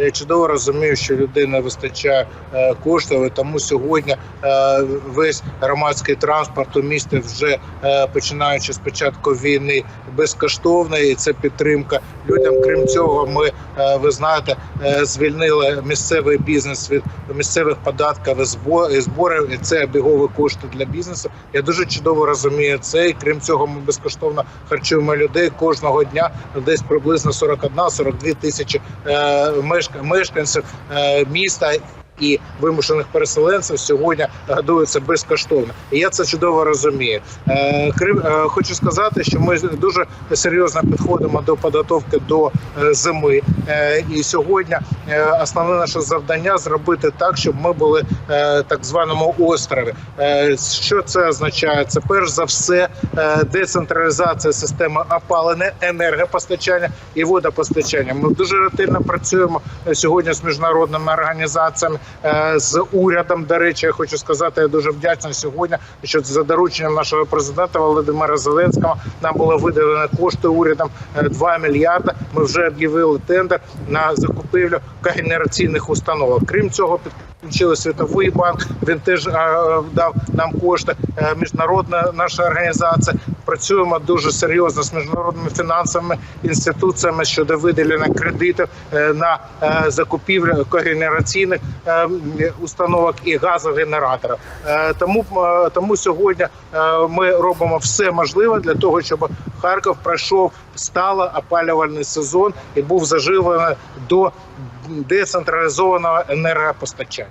Я чудово розумію, що людей не вистачає е, коштів, тому сьогодні е, весь громадський транспорт у місті вже е, починаючи з початку війни безкоштовний. І це підтримка людям. Крім цього, ми ви знаєте, звільнили місцевий бізнес від місцевих податків і збо- і зборів. І це обігові кошти для бізнесу. Я дуже чудово розумію це. І крім цього, ми безкоштовно харчуємо людей кожного дня. Десь приблизно 41-42 тисячі е, мешка- мешканців е, міста. І вимушених переселенців сьогодні годуються безкоштовно. І я це чудово розумію. Е, крім е, хочу сказати, що ми дуже серйозно підходимо до підготовки до е, зими. І сьогодні основне наше завдання зробити так, щоб ми були так званому острові. Що це означає? Це перш за все децентралізація системи опалення, енергопостачання і водопостачання. Ми дуже ретельно працюємо сьогодні з міжнародними організаціями, з урядом. До речі, я хочу сказати, я дуже вдячний сьогодні, що за дорученням нашого президента Володимира Зеленського нам було виділено кошти урядом е, 2 мільярди. Ми вже об'явили тендер на закупівлю когенераційних установок. Крім цього, підключили світовий банк. Він теж е, дав нам кошти. Е, Міжнародна наша організація. Працюємо дуже серйозно з міжнародними фінансовими інституціями щодо виділення кредитів е, на е, закупівлю когенераційних е, установок і газогенератора. Е, Тому е, тому сьогодні е, ми робимо все можливе для того, щоб Харків пройшов стало опалювальний сезон і був заживлений до децентралізованого енергопостачання.